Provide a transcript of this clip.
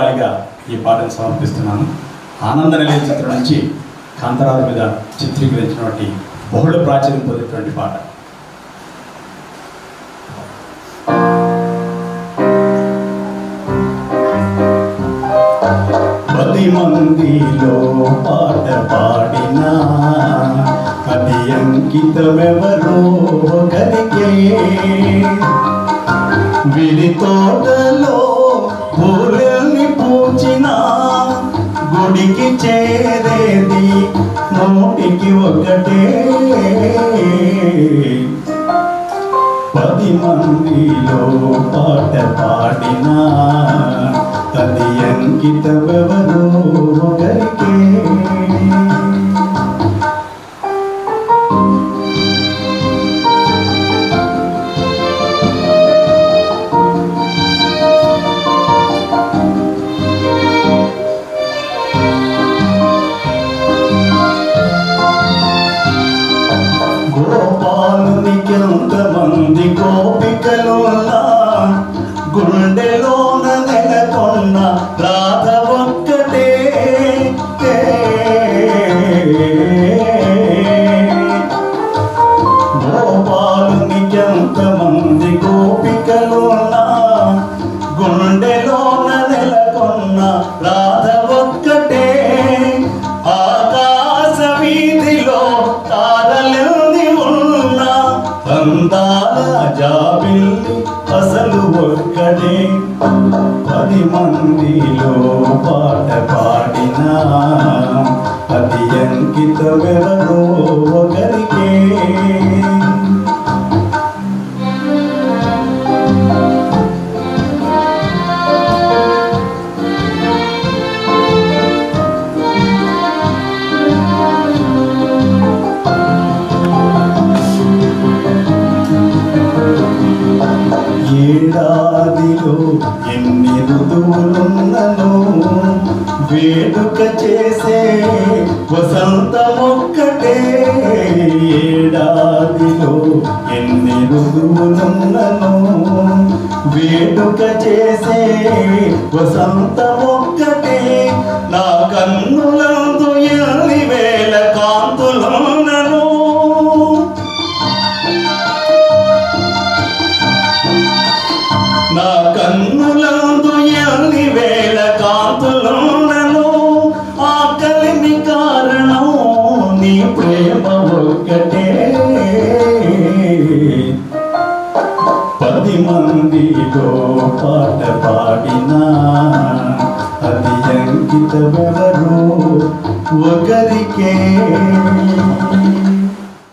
గా ఈ పాటను సమర్పిస్తున్నాను. ఆనంద నిలయ చిత్రం నుంచి కాంతరావు మీద చిత్రీకరించినటువంటి బహుళ ప్రాచుర్యం పొందినటువంటి పాట. పది మందిలో పాట పాడినా అది అంకితమెవరో ఒకరికే. తోటలో ఇంటికి ఒక్కటే. పది మందిలో పాట పాడినా అది అంకితమెవరో? అందాల జాబిల్లి అసలు ఒక్కడే పది మందిలో పాట పాడినా అది అంకితమెవరో ఏడాదిలో ఎన్ని ఋతువులున్నను వేడుక చేసే వసంతమొక్కటే ఏడాదిలో ఎన్ని ఋతువులున్నను వేడుక చేసే వసంతమొక్కటే నా కన్నులను పది మందితో పాట పాడినా అది అంకితమెవరు ఒకరికే